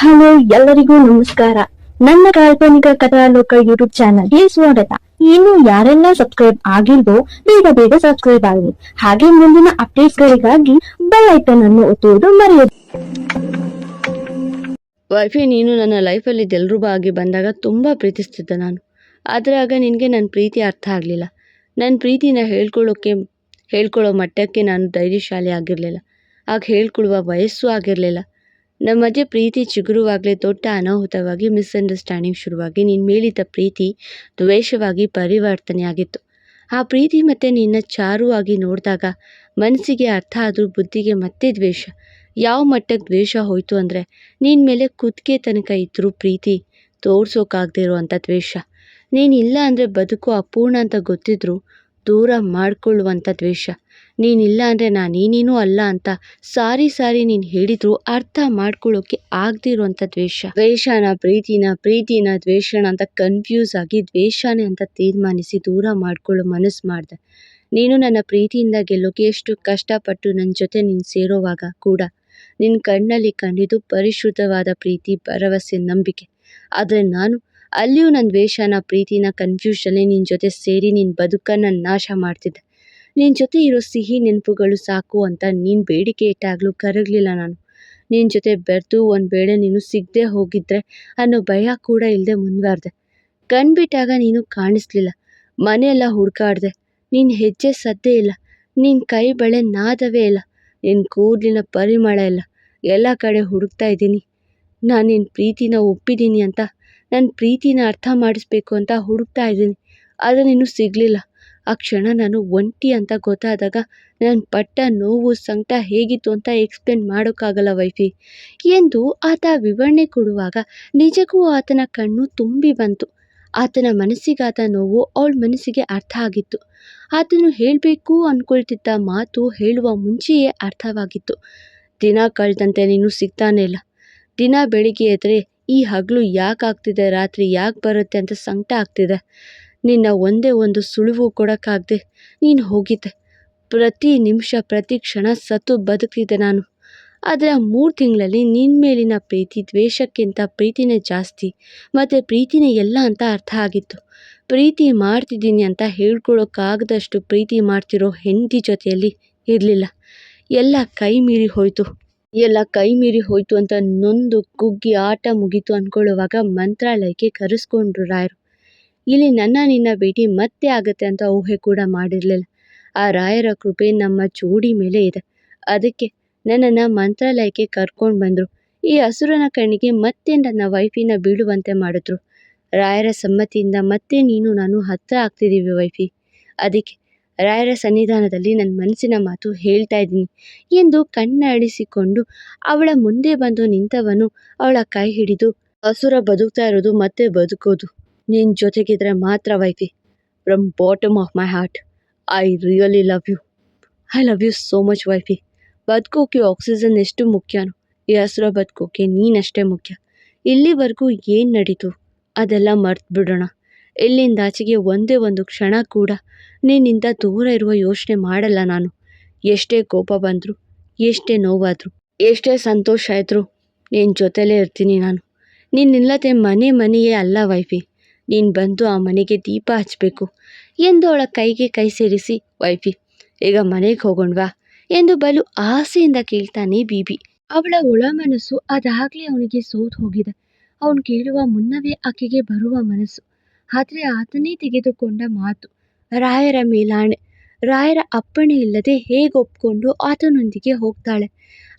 Hello, ಎಲ್ಲರಿಗೂ ನಮಸ್ಕಾರ. ನನ್ನ ಕಾಲ್ಪನಿಕ ಕಥಾಲೋಕ ಯೂಟ್ಯೂಬ್ ಚಾನಲ್ಗೆ ಸ್ವಾಗತ. ಇನ್ನು ಯಾರೆಲ್ಲ ಸಬ್ಸ್ಕ್ರೈಬ್ ಆಗಿಲ್ವೋ, ಬೇಗ ಬೇಗ ಸಬ್ಸ್ಕ್ರೈಬ್ ಆಗಿ ಹಾಗೆ ಮುಂದಿನ ಅಪ್ಡೇಟ್ಸ್ ಗಳಿಗಾಗಿ ಬೆಲ್ ಐಕನ್ ಅನ್ನು ಒತ್ತುವುದು ಮರೆಯದು. ವೈಫಿ, ನೀನು ನನ್ನ ಲೈಫಲ್ಲಿ ಆಗಿ ಬಂದಾಗ ತುಂಬಾ ಪ್ರೀತಿಸ್ತಿದ್ದೆ ನಾನು. ಆದರೆ ಆಗ ನಿನಗೆ ನನ್ನ ಪ್ರೀತಿ ಅರ್ಥ ಆಗಲಿಲ್ಲ. ನನ್ನ ಪ್ರೀತಿನ ಹೇಳ್ಕೊಳ್ಳೋಕೆ ಹೇಳ್ಕೊಳ್ಳೋ ಮಟ್ಟಕ್ಕೆ ನಾನು ಧೈರ್ಯಶಾಲಿ ಆಗಿರಲಿಲ್ಲ. ಆಗ ಹೇಳ್ಕೊಳ್ಳುವ ವಯಸ್ಸು ಆಗಿರಲಿಲ್ಲ. ನಮ್ಮ ಮಧ್ಯೆ ಪ್ರೀತಿ ಚಿಗುರುವಾಗಲೇ ದೊಡ್ಡ ಅನಾಹುತವಾಗಿ ಮಿಸ್ಅಂಡರ್ಸ್ಟ್ಯಾಂಡಿಂಗ್ ಶುರುವಾಗಿ ನಿನ್ನ ಮೇಲಿದ್ದ ಪ್ರೀತಿ ದ್ವೇಷವಾಗಿ ಪರಿವರ್ತನೆಯಾಗಿತ್ತು ಆ ಪ್ರೀತಿ ಮತ್ತು ನಿನ್ನ ಚಾರುವಾಗಿ ನೋಡಿದಾಗ ಮನಸ್ಸಿಗೆ ಅರ್ಥ ಆದರೂ ಬುದ್ಧಿಗೆ ಮತ್ತೆ ದ್ವೇಷ. ಯಾವ ಮಟ್ಟಕ್ಕೆ ದ್ವೇಷ ಹೋಯಿತು ಅಂದರೆ ನಿನ್ನ ಮೇಲೆ ಕುತ್ತಿಗೆ ತನಕ ಇದ್ದರೂ ಪ್ರೀತಿ ತೋರಿಸೋಕ್ಕಾಗದೇ ಇರುವಂಥ ದ್ವೇಷ. ನೀನು ಇಲ್ಲ ಅಂದರೆ ಬದುಕು ಅಪೂರ್ಣ ಅಂತ ಗೊತ್ತಿದ್ರೂ ದೂರ ಮಾಡಿಕೊಳ್ಳುವಂಥ ದ್ವೇಷ. ನೀನಿಲ್ಲ ಅಂದರೆ ನಾನು ಏನೇನು ಅಲ್ಲ ಅಂತ ಸಾರಿ ಸಾರಿ ನೀನು ಹೇಳಿದ್ರು ಅರ್ಥ ಮಾಡ್ಕೊಳ್ಳೋಕ್ಕೆ ಆಗದೇ ದ್ವೇಷ. ದ್ವೇಷನ, ಪ್ರೀತಿನ ಪ್ರೀತಿನ, ದ್ವೇಷನ ಅಂತ ಕನ್ಫ್ಯೂಸ್ ಆಗಿ ದ್ವೇಷನೇ ಅಂತ ತೀರ್ಮಾನಿಸಿ ದೂರ ಮಾಡಿಕೊಳ್ಳೋ ಮನಸ್ಸು ಮಾಡಿದೆ. ನೀನು ನನ್ನ ಪ್ರೀತಿಯಿಂದ ಗೆಲ್ಲೋಕೆ ಎಷ್ಟು ಕಷ್ಟಪಟ್ಟು ನನ್ನ ಜೊತೆ ನೀನು ಸೇರೋವಾಗ ಕೂಡ ನಿನ್ನ ಕಣ್ಣಲ್ಲಿ ಕಂಡಿದ್ದು ಪರಿಶುದ್ಧವಾದ ಪ್ರೀತಿ, ಭರವಸೆ, ನಂಬಿಕೆ. ಆದರೆ ನಾನು ಅಲ್ಲಿಯೂ ನನ್ನ ದ್ವೇಷನ, ಪ್ರೀತಿನ ಕನ್ಫ್ಯೂಷನ್ನೇ ನಿನ್ನ ಜೊತೆ ಸೇರಿ ನಿನ್ನ ಬದುಕನ್ನು ನಾಶ ಮಾಡ್ತಿದ್ದೆ. ನಿನ್ನ ಜೊತೆ ಇರೋ ಸಿಹಿ ನೆನಪುಗಳು ಸಾಕು ಅಂತ ನೀನು ಬೇಡಿಕೆ ಇಟ್ಟಾಗಲೂ ಕರಗಲಿಲ್ಲ ನಾನು. ನಿನ್ನ ಜೊತೆ ಬೆರೆತು ಒಂದು ವೇಳೆ ನೀನು ಸಿಗದೆ ಹೋಗಿದ್ರೆ ಅನ್ನೋ ಭಯ ಕೂಡ ಇಲ್ಲದೆ ಮುಂದುವರೆದೆ. ಕಣ್ಬಿಟ್ಟಾಗ ನೀನು ಕಾಣಿಸ್ಲಿಲ್ಲ. ಮನೆಯೆಲ್ಲ ಹುಡುಕಾಡ್ದೆ. ನಿನ್ನ ಹೆಜ್ಜೆ ಸದ್ದೇ ಇಲ್ಲ. ನಿನ್ನ ಕೈ ಬಳೆ ನಾದವೇ ಇಲ್ಲ. ನಿನ್ನ ಕೂದಲಿನ ಪರಿಮಳ ಇಲ್ಲ. ಎಲ್ಲ ಕಡೆ ಹುಡುಕ್ತಾ ಇದ್ದೀನಿ. ನಾನು ನಿನ್ನ ಪ್ರೀತಿನ ಒಪ್ಪಿದ್ದೀನಿ ಅಂತ ನನ್ನ ಪ್ರೀತಿನ ಅರ್ಥ ಮಾಡಿಸ್ಬೇಕು ಅಂತ ಹುಡುಕ್ತಾ ಇದ್ದೀನಿ. ಆದರೆ ನೀನು ಸಿಗಲಿಲ್ಲ. ಆ ಕ್ಷಣ ನಾನು ಒಂಟಿ ಅಂತ ಗೊತ್ತಾದಾಗ ನಾನು ಪಟ್ಟ ನೋವು ಸಂಕಟ ಹೇಗಿತ್ತು ಅಂತ ಎಕ್ಸ್ಪ್ಲೇನ್ ಮಾಡೋಕ್ಕಾಗಲ್ಲ ವೈಫಿ. ಎಂದು ಆತ ವಿವರಣೆ ಕೊಡುವಾಗ ನಿಜಕ್ಕೂ ಆತನ ಕಣ್ಣು ತುಂಬಿ ಬಂತು. ಆತನ ಮನಸ್ಸಿಗಾದ ನೋವು ಅವಳ ಮನಸ್ಸಿಗೆ ಅರ್ಥ ಆಗಿತ್ತು. ಆತನು ಹೇಳಬೇಕು ಅಂದ್ಕೊಳ್ತಿದ್ದ ಮಾತು ಹೇಳುವ ಮುಂಚೆಯೇ ಅರ್ಥವಾಗಿತ್ತು. ದಿನ ಕಳೆದಂತೆ ನೀನು ಸಿಗ್ತಾನೇ ಇಲ್ಲ. ದಿನ ಬೆಳಿಗ್ಗೆ ಎದ್ದರೆ ಈ ಹಗಲು ಯಾಕೆ ಆಗ್ತಿದೆ? ರಾತ್ರಿ ಯಾಕೆ ಬರುತ್ತೆ ಅಂತ ಸಂಕಟ ಆಗ್ತಿದೆ. ನಿನ್ನ ಒಂದೇ ಒಂದು ಸುಳಿವು ಕೊಡೋಕ್ಕಾಗದೆ ನೀನು ಹೋಗಿದ್ದೆ. ಪ್ರತಿ ನಿಮಿಷ, ಪ್ರತಿ ಕ್ಷಣ ಸತ್ತು ಬದುಕ್ತಿದ್ದೆ ನಾನು. ಆದರೆ ಆ ಮೂರು ತಿಂಗಳಲ್ಲಿ ನಿನ್ನ ಮೇಲಿನ ಪ್ರೀತಿ, ದ್ವೇಷಕ್ಕಿಂತ ಪ್ರೀತಿನೇ ಜಾಸ್ತಿ. ಮತ್ತು ಪ್ರೀತಿನೇ ಎಲ್ಲ ಅಂತ ಅರ್ಥ ಆಗಿತ್ತು. ಪ್ರೀತಿ ಮಾಡ್ತಿದ್ದೀನಿ ಅಂತ ಹೇಳ್ಕೊಳ್ಳೋಕ್ಕಾಗದಷ್ಟು ಪ್ರೀತಿ ಮಾಡ್ತಿರೋ ಹೆಂಡತಿ ಜೊತೆಯಲ್ಲಿ ಇರಲಿಲ್ಲ. ಎಲ್ಲ ಕೈ ಮೀರಿ ಹೋಯಿತು. ಎಲ್ಲ ಕೈ ಮೀರಿ ಹೋಯಿತು ಅಂತ ನೊಂದು ಕುಗ್ಗಿ ಆಟ ಮುಗೀತು ಅಂದ್ಕೊಳ್ಳುವಾಗ ಮಂತ್ರಾಲಯಕ್ಕೆ ಕರೆಸ್ಕೊಂಡ್ರು ರಾಯರು. ಇಲ್ಲಿ ನನ್ನ ನಿನ್ನ ಭೇಟಿ ಮತ್ತೆ ಆಗುತ್ತೆ ಅಂತ ಊಹೆ ಕೂಡ ಮಾಡಿರಲಿಲ್ಲ. ಆ ರಾಯರ ಕೃಪೆ ನಮ್ಮ ಜೋಡಿ ಮೇಲೆ ಇದೆ. ಅದಕ್ಕೆ ನನ್ನನ್ನು ಮಂತ್ರಾಲಯಕ್ಕೆ ಕರ್ಕೊಂಡು ಬಂದರು. ಈ ಹಸುರನ ಕಣ್ಣಿಗೆ ಮತ್ತೆ ನನ್ನ ವೈಫಿನ ಬೀಳುವಂತೆ ಮಾಡಿದ್ರು. ರಾಯರ ಸಮ್ಮತಿಯಿಂದ ಮತ್ತೆ ನೀನು ನಾನು ಹತ್ತಿರ ಆಗ್ತಿದ್ದೀವಿ ವೈಫಿ. ಅದಕ್ಕೆ ರಾಯರ ಸನ್ನಿಧಾನದಲ್ಲಿ ನನ್ನ ಮನಸ್ಸಿನ ಮಾತು ಹೇಳ್ತಾ ಇದ್ದೀನಿ ಎಂದು ಕಣ್ಣಾಡಿಸಿಕೊಂಡು ಅವಳ ಮುಂದೆ ಬಂದು ನಿಂತವನು ಅವಳ ಕೈ ಹಿಡಿದು ಹಸುರ ಬದುಕ್ತಾ ಇರೋದು ಮತ್ತೆ ಬದುಕೋದು. ನಿನ್ನ ಜೊತೆಗಿದ್ರೆ ಮಾತ್ರ wifey. From bottom of my heart I really love you I love you so much wifey. ಬದುಕೋಕೆ oxygen ಎಷ್ಟು ಮುಖ್ಯನೋ, ಈ ಹಸುರ ಬದುಕೋಕೆ ನೀನಷ್ಟೇ ಮುಖ್ಯ. ಇಲ್ಲಿವರೆಗೂ ಏನು ನಡೀತು? ಅದೆಲ್ಲ ಮರ್ತು ಬಿಡೋಣ ಇಲ್ಲಿಂದಾಚೆಗೆ ಒಂದೇ ಒಂದು ಕ್ಷಣ ಕೂಡ ನಿನ್ನಿಂದ ದೂರ ಇರುವ ಯೋಚನೆ ಮಾಡಲ್ಲ ನಾನು. ಎಷ್ಟೇ ಕೋಪ ಬಂದರು, ಎಷ್ಟೇ ನೋವಾದರೂ, ಎಷ್ಟೇ ಸಂತೋಷ ಆಯಿತು ನಿನ್ನ ಜೊತೆಲೇ ಇರ್ತೀನಿ ನಾನು. ನೀನಿಲ್ಲದೆ ಮನೆ ಮನೆಯೇ ಅಲ್ಲ ವೈಫಿ. ನೀನು ಬಂದು ಆ ಮನೆಗೆ ದೀಪ ಹಚ್ಚಬೇಕು ಎಂದು ಅವಳ ಕೈಗೆ ಕೈ ಸೇರಿಸಿ, ವೈಫಿ, ಈಗ ಮನೆಗೆ ಹೋಗೋಣವಾ ಎಂದು ಬಲು ಆಸೆಯಿಂದ ಕೇಳ್ತಾನೆ ಬೀಬಿ. ಅವಳ ಒಳ ಮನಸ್ಸು ಅದಾಗಲೇ ಅವನಿಗೆ ಸೋತು ಹೋಗಿದೆ. ಅವನು ಕೇಳುವ ಮುನ್ನವೇ ಆಕೆಗೆ ಬರುವ ಮನಸ್ಸು ಆದರೆ ಆತನೇ ತೆಗೆದುಕೊಂಡ ಮಾತು. ರಾಯರ ಮೇಲಾಣೆ, ರಾಯರ ಅಪ್ಪಣೆ ಇಲ್ಲದೆ ಹೇಗೆ ಒಪ್ಪಿಕೊಂಡು ಆತನೊಂದಿಗೆ ಹೋಗ್ತಾಳೆ?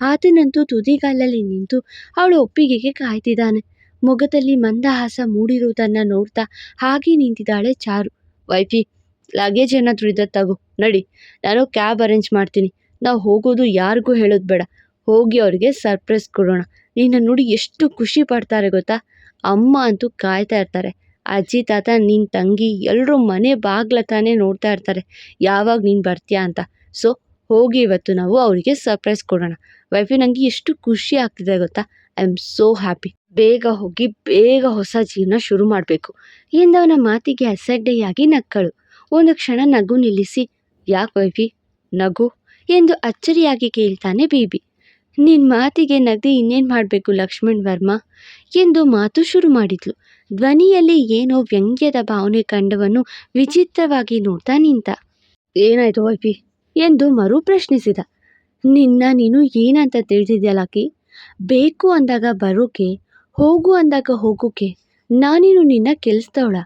ಆತನಂತೂ ತುದಿಗಾಲಲ್ಲಿ ನಿಂತು ಅವಳು ಒಪ್ಪಿಗೆಗೆ ಕಾಯ್ತಿದ್ದಾನೆ. ಮೊಗದಲ್ಲಿ ಮಂದಹಾಸ ಮೂಡಿರುವುದನ್ನು ನೋಡ್ತಾ ಹಾಗೆ ನಿಂತಿದ್ದಾಳೆ ಚಾರು. ವೈಫಿ ಲಗೇಜ್ ಏನಾದರೂ ಇದ್ದ ತಗೋ, ನಡಿ. ನಾನು ಕ್ಯಾಬ್ ಅರೇಂಜ್ ಮಾಡ್ತೀನಿ. ನಾವು ಹೋಗೋದು ಯಾರಿಗೂ ಹೇಳೋದು ಬೇಡ. ಹೋಗಿ ಅವ್ರಿಗೆ ಸರ್ಪ್ರೈಸ್ ಕೊಡೋಣ. ನಿನ್ನ ನೋಡಿ ಎಷ್ಟು ಖುಷಿ ಪಡ್ತಾರೆ ಗೊತ್ತಾ? ಅಮ್ಮ ಅಂತೂ ಕಾಯ್ತಾ ಇರ್ತಾರೆ. ಅಜ್ಜಿ ತಾತ ನಿನ್ನ ತಂಗಿ ಎಲ್ಲರೂ ಮನೆ ಬಾಗ್ಲ ತಾನೇ ನೋಡ್ತಾ ಇರ್ತಾರೆ. ಯಾವಾಗ ನೀನು ಬರ್ತೀಯಾ ಅಂತ. ಸೊ, ಹೋಗಿ ಇವತ್ತು ನಾವು ಅವರಿಗೆ ಸರ್ಪ್ರೈಸ್ ಕೊಡೋಣ. ವೈಫಿ ನಂಗೆ ಎಷ್ಟು ಖುಷಿ ಆಗ್ತಿದೆ ಗೊತ್ತಾ? ಐ ಆಮ್ ಸೋ ಹ್ಯಾಪಿ ಬೇಗ ಹೋಗಿ, ಬೇಗ ಹೊಸ ಜೀವನ ಶುರು ಮಾಡಬೇಕು. ಎಂದವನ ಮಾತಿಗೆ ಅಸಡ್ಡೆಯಾಗಿ ನಕ್ಕಳು. ಒಂದು ಕ್ಷಣ ನಗು ನಿಲ್ಲಿಸಿ, ಯಾಕೆ ವೈಫಿ? ನಗು? ಎಂದು ಅಚ್ಚರಿಯಾಗಿ ಕೇಳ್ತಾನೆ ಬೀಬಿ. ನಿನ್ನ ಮಾತಿಗೆ ನಗದಿ ಇನ್ನೇನು ಮಾಡಬೇಕು ಲಕ್ಷ್ಮಣ್ ವರ್ಮ? ಎಂದು ಮಾತು ಶುರು ಮಾಡಿದ್ಲು. ಧ್ವನಿಯಲ್ಲಿ ಏನೋ ವ್ಯಂಗ್ಯದ ಭಾವನೆ ಕಂಡವನು ವಿಚಿತ್ರವಾಗಿ ನೋಡ್ತಾ ನಿಂತ. ಏನಾಯ್ತು ವೈಫಿ? ಎಂದು ಮರು ಪ್ರಶ್ನಿಸಿದ. ನಿನ್ನ ನೀನು ಏನಂತ ತಿಳಿದಿದ್ಯಲಾಕಿ ಬೇಕು ಅಂದಾಗ ಬರೋಕೆ ಹೋಗು ಅಂದಾಗ ಹೋಗೋಕೆ ನಾನೇನು ನಿನ್ನ ಕೆಲಸದವಳ.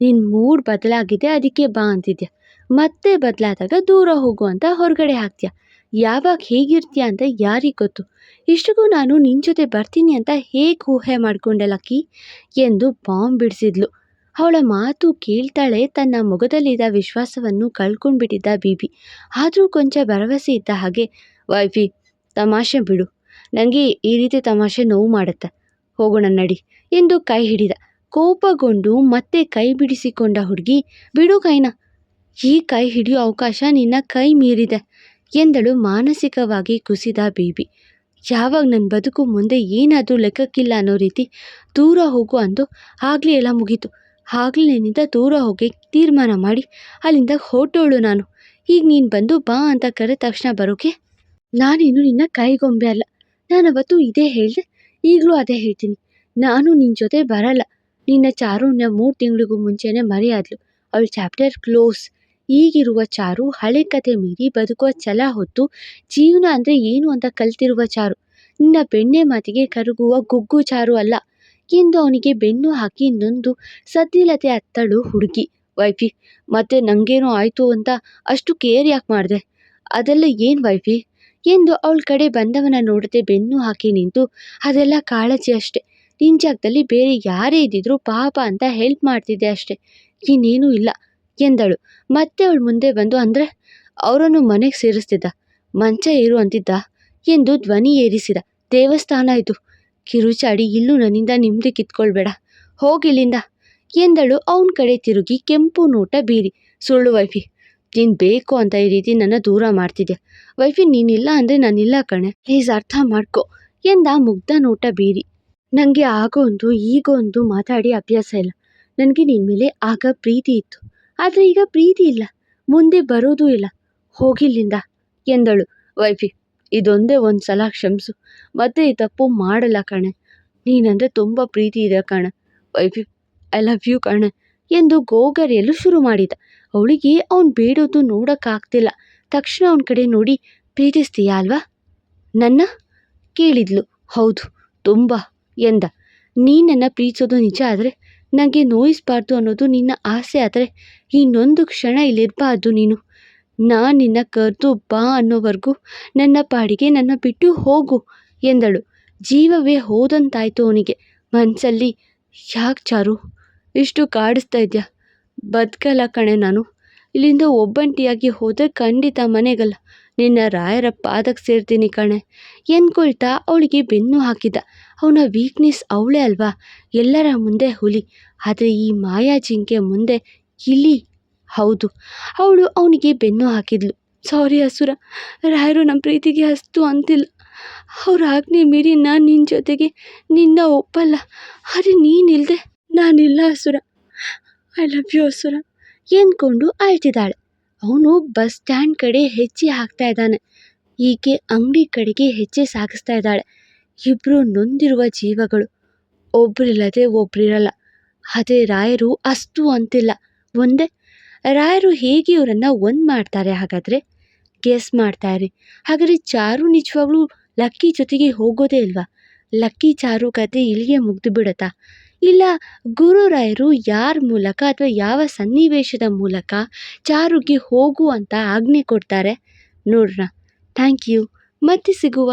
ನಿನ್ನ ಮೂಡ್ ಬದಲಾಗಿದೆ ಅದಕ್ಕೆ ಬಾ ಅಂತಿದ್ಯಾ. ಮತ್ತೆ ಬದಲಾದಾಗ ದೂರ ಹೋಗು ಅಂತ ಹೊರಗಡೆ ಹಾಕ್ತೀಯ. ಯಾವಾಗ ಹೇಗಿರ್ತೀಯ ಅಂತ ಯಾರಿಗೆ ಗೊತ್ತು? ಇಷ್ಟಕ್ಕೂ ನಾನು ನಿನ್ನ ಜೊತೆ ಬರ್ತೀನಿ ಅಂತ ಹೇಗೆ ಊಹೆ ಮಾಡಿಕೊಂಡೆ ಲಕ್ಕಿ ಎಂದು ಬಾಂಬ್ ಬಿಡಿಸಿದ್ಲು. ಅವಳ ಮಾತು ಕೇಳ್ತಾಳೆ ತನ್ನ ಮೊಗದಲ್ಲಿದ್ದ ವಿಶ್ವಾಸವನ್ನು ಕಳ್ಕೊಂಡ್ಬಿಟ್ಟಿದ್ದ ಬೀಬಿ. ಆದರೂ ಕೊಂಚ ಭರವಸೆ ಇದ್ದ ಹಾಗೆ, ವೈಫಿ, ತಮಾಷೆ ಬಿಡು. ನನಗೆ ಈ ರೀತಿ ತಮಾಷೆ ನೋವು ಮಾಡುತ್ತೆ. ಹೋಗೋಣ ನಡಿ ಎಂದು ಕೈ ಹಿಡಿದ. ಕೋಪಗೊಂಡು ಮತ್ತೆ ಕೈ ಬಿಡಿಸಿಕೊಂಡ ಹುಡುಗಿ, ಬಿಡು ಕೈನ ಈ ಕೈ ಹಿಡಿಯೋ ಅವಕಾಶ ನಿನ್ನ ಕೈ ಮೀರಿದೆ. ಎಂದಳು ಮಾನಸಿಕವಾಗಿ ಕುಸಿದ ಬೇಬಿ. ಯಾವಾಗ ನನ್ನ ಬದುಕು ಮುಂದೆ ಏನಾದರೂ ಲೆಕ್ಕಕ್ಕಿಲ್ಲ ಅನ್ನೋ ರೀತಿ ದೂರ ಹೋಗು ಅಂದು ಆಗಲೇ ಎಲ್ಲ ಮುಗೀತು. ಆಗಲೇ ದೂರ ಹೋಗಿ ತೀರ್ಮಾನ ಮಾಡಿ ಅಲ್ಲಿಂದ ಹೊರಟೋಳು ನಾನು. ಈಗ ನೀನು ಬಂದು ಬಾ ಅಂತ ಕರೆದ ತಕ್ಷಣ ಬರೋಕೆ ನಾನೇನು ನಿನ್ನ ಕೈಗೊಂಬೆ ಅಲ್ಲ. ನಾನು ಅವತ್ತು ಇದೇ ಹೇಳಿದೆ, ಈಗಲೂ ಅದೇ ಹೇಳ್ತೀನಿ. ನಾನು ನಿನ್ನ ಜೊತೆ ಬರಲ್ಲ. ನಿನ್ನ ಚಾರುಣ್ಯ ಮೂರು ತಿಂಗಳಿಗೂ ಮುಂಚೆನೇ ಮರೆಯಾದ್ಲು. ಅವಳ ಚಾಪ್ಟರ್ ಕ್ಲೋಸ್ ಈಗಿರುವ ಚಾರು ಹಳೆ ಕತೆ ಮೀರಿ ಬದುಕುವ ಛಲ ಹೊತ್ತು ಜೀವನ ಅಂದರೆ ಏನು ಅಂತ ಕಲ್ತಿರುವ ಚಾರು. ನಿನ್ನ ಬೆಣ್ಣೆ ಮಾತಿಗೆ ಕರಗುವ ಗುಗ್ಗು ಚಾರು ಅಲ್ಲ. ಎಂದು ಅವನಿಗೆ ಬೆನ್ನು ಹಾಕಿ ನೊಂದು ಸದ್ದಿಲತೆ ಅತ್ತಳು ಹುಡುಗಿ. ವೈಫಿ, ಮತ್ತೆ ನಂಗೇನೋ ಆಯಿತು ಅಂತ ಅಷ್ಟು ಕೇರ್ ಯಾಕೆ ಮಾಡಿದೆ? ಅದೆಲ್ಲ ಏನು ವೈಫಿ? ಎಂದು ಅವಳ ಕಡೆ ಬಂದವನ ನೋಡದೆ ಬೆನ್ನು ಹಾಕಿ ನಿಂತು, ಅದೆಲ್ಲ ಕಾಳಜಿ ಅಷ್ಟೆ. ನಿನ್ನ ಜಾಗದಲ್ಲಿ ಬೇರೆ ಯಾರೇ ಇದ್ದಿದ್ರು ಪಾಪ ಅಂತ ಹೆಲ್ಪ್ ಮಾಡ್ತಿದ್ದೆ ಅಷ್ಟೆ. ಇನ್ನೇನೂ ಇಲ್ಲ. ಎಂದಳು. ಮತ್ತೆ ಅವಳು ಮುಂದೆ ಬಂದು, ಅಂದರೆ ಅವರನ್ನು ಮನೆಗೆ ಸೇರಿಸ್ತಿದ್ದ? ಮಂಚ ಏರು ಅಂತಿದ್ದ? ಎಂದು ಧ್ವನಿ ಏರಿಸಿದ. ದೇವಸ್ಥಾನ ಇದು. ಕಿರುಚಾಡಿ ಇಲ್ಲೂ ನನ್ನಿಂದ ನಿಮ್ಮದಿ ಕಿತ್ಕೊಳ್ಬೇಡ. ಹೋಗಿಲ್ಲಿಂದ ಎಂದಳು. ಅವನ ಕಡೆ ತಿರುಗಿ ಕೆಂಪು ನೋಟ ಬೀರಿ. ಸುಳ್ಳು ವೈಫಿ, ನೀನು ಬೇಕು ಅಂತ ಈ ರೀತಿ ನನ್ನ ದೂರ ಮಾಡ್ತಿದ್ದೆ ವೈಫಿ ನೀನಿಲ್ಲ ಅಂದರೆ ನಾನಿಲ್ಲ ಕಣೆ. ಪ್ಲೀಸ್ ಅರ್ಥ ಮಾಡ್ಕೊ ಎಂದ ಮುಗ್ಧ ನೋಟ ಬೀರಿ. ನನಗೆ ಆಗೊಂದು ಈಗೊಂದು ಮಾತಾಡಿ ಅಭ್ಯಾಸ ಇಲ್ಲ. ನನಗೆ ನಿನ್ನ ಮೇಲೆ ಆಗ ಪ್ರೀತಿ ಇತ್ತು. ಆದರೆ ಈಗ ಪ್ರೀತಿ ಇಲ್ಲ, ಮುಂದೆ ಬರೋದೂ ಇಲ್ಲ. ಹೋಗಿಲ್ಲಿಂದ ಎಂದಳು. ವೈಫಿ, ಇದೊಂದೇ ಒಂದು ಸಲ ಕ್ಷಮಿಸು. ಮತ್ತೆ ಈ ತಪ್ಪು ಮಾಡಲ್ಲ ಕಣೆ. ನೀನಂದರೆ ತುಂಬ ಪ್ರೀತಿ ಇದೆ ಕಣೆ. ವೈಫಿ, ಐ ಲವ್ ಯು ಕಣೆ, ಎಂದು ಗೋಗರೆಯಲು ಶುರು ಮಾಡಿದ. ಅವಳಿಗೆ ಅವನು ಬೇಡೋದು ನೋಡೋಕ್ಕಾಗ್ತಿಲ್ಲ ತಕ್ಷಣ ಅವನ ಕಡೆ ನೋಡಿ, ಪ್ರೀತಿಸ್ತೀಯಾ ಅಲ್ವಾ? ನನ್ನ? ಕೇಳಿದ್ಲು. ಹೌದು, ತುಂಬ, ಎಂದ. ನೀನನ್ನು ಪ್ರೀತಿಸೋದು ನಿಜ ಆದರೆ ನನಗೆ ನೋಯಿಸಬಾರ್ದು ಅನ್ನೋದು ನಿನ್ನ ಆಸೆ ಆದರೆ ಇನ್ನೊಂದು ಕ್ಷಣ ಇಲ್ಲಿರಬಾರ್ದು ನೀನು. ನಾನು ನಿನ್ನ ಕರೆದು ಬಾ ಅನ್ನೋವರೆಗೂ ನನ್ನ ಪಾಡಿಗೆ ನನ್ನ ಬಿಟ್ಟು ಹೋಗು ಎಂದಳು. ಜೀವವೇ ಹೋದಂತಾಯ್ತು ಅವನಿಗೆ. ಮನಸ್ಸಲ್ಲಿ ಯಾಕೆ ಚಾರು? ಇಷ್ಟು ಕಾಡಿಸ್ತಾ ಇದೆಯಾ? ಬದುಕಲ್ಲ ಕಣೆ ನಾನು. ಇಲ್ಲಿಂದ ಒಬ್ಬಂಟಿಯಾಗಿ ಹೋದರೆ ಖಂಡಿತ ಮನೆಗಲ್ಲ. ನಿನ್ನ ರಾಯರ ಪಾದಕ್ಕೆ ಸೇರ್ತೀನಿ ಕಣೆ. ಎಂದ್ಕೊಳ್ತಾ ಅವಳಿಗೆ ಬೆನ್ನು ಹಾಕಿದ. ಅವನ ವೀಕ್ನೆಸ್ ಅವಳೇ ಅಲ್ವಾ? ಎಲ್ಲರ ಮುಂದೆ ಹುಲಿ. ಆದರೆ ಈ ಮಾಯಾ ಜಿಂಕೆ ಮುಂದೆ ಇಲಿ ಹೌದು, ಅವಳು ಅವನಿಗೆ ಬೆನ್ನು ಹಾಕಿದ್ಲು. ಸಾರಿ ಹಸುರ ರಾಯರು ನಮ್ಮ ಪ್ರೀತಿಗೆ ಹಸ್ತು ಅಂತಿಲ್ಲ. ಅವ್ರ ಆಜ್ಞೆ ಮೀರಿ ನಾನು ನಿನ್ನ ಜೊತೆಗೆ ನಿನ್ನ ಒಪ್ಪಲ್ಲ. ಆದರೆ ನೀನಿಲ್ಲದೆ ನಾನಿಲ್ಲ ಹಸುರ ಐ ಲವ್ ಯು ಹಸುರ ಎಂದ್ಕೊಂಡು ಅಳ್ತಿದ್ದಾಳೆ. ಅವನು ಬಸ್ ಸ್ಟ್ಯಾಂಡ್ ಕಡೆ ಹೆಜ್ಜೆ ಹಾಕ್ತಾ ಇದ್ದಾನೆ. ಈಕೆ ಅಂಗಡಿ ಕಡೆಗೆ ಹೆಜ್ಜೆ ಸಾಗಿಸ್ತಾ ಇದ್ದಾಳೆ. ಇಬ್ಬರು ನೊಂದಿರುವ ಜೀವಗಳು. ಒಬ್ರಿಲ್ಲದೆ ಒಬ್ರಿರಲ್ಲ. ಅದೇ ರಾಯರು ಅಸ್ತು ಅಂತಿಲ್ಲ. ಒಂದೇ, ರಾಯರು ಹೇಗೆ ಇವರನ್ನು ಒಂದು ಮಾಡ್ತಾರೆ ಹಾಗಾದರೆ? ಗೆಸ್ ಮಾಡ್ತಾ ಇರಿ ಹಾಗಾದರೆ ಚಾರು ನಿಜವಾಗ್ಲೂ ಲಕ್ಕಿ ಜೊತೆಗೆ ಹೋಗೋದೇ ಇಲ್ವಾ? ಲಕ್ಕಿ ಚಾರು ಕತೆ ಇಲ್ಲಿಗೆ ಮುಗ್ದು ಬಿಡುತ್ತಾ? ಇಲ್ಲ ಗುರುರಾಯರು ಯಾರ ಮೂಲಕ ಅಥವಾ ಯಾವ ಸನ್ನಿವೇಶದ ಮೂಲಕ ಚಾರುಗೆ ಹೋಗು ಅಂತ ಆಜ್ಞೆ ಕೊಡ್ತಾರೆ? ನೋಡ್ರ. Thank you. ಮತ್ತೆ ಸಿಗುವ.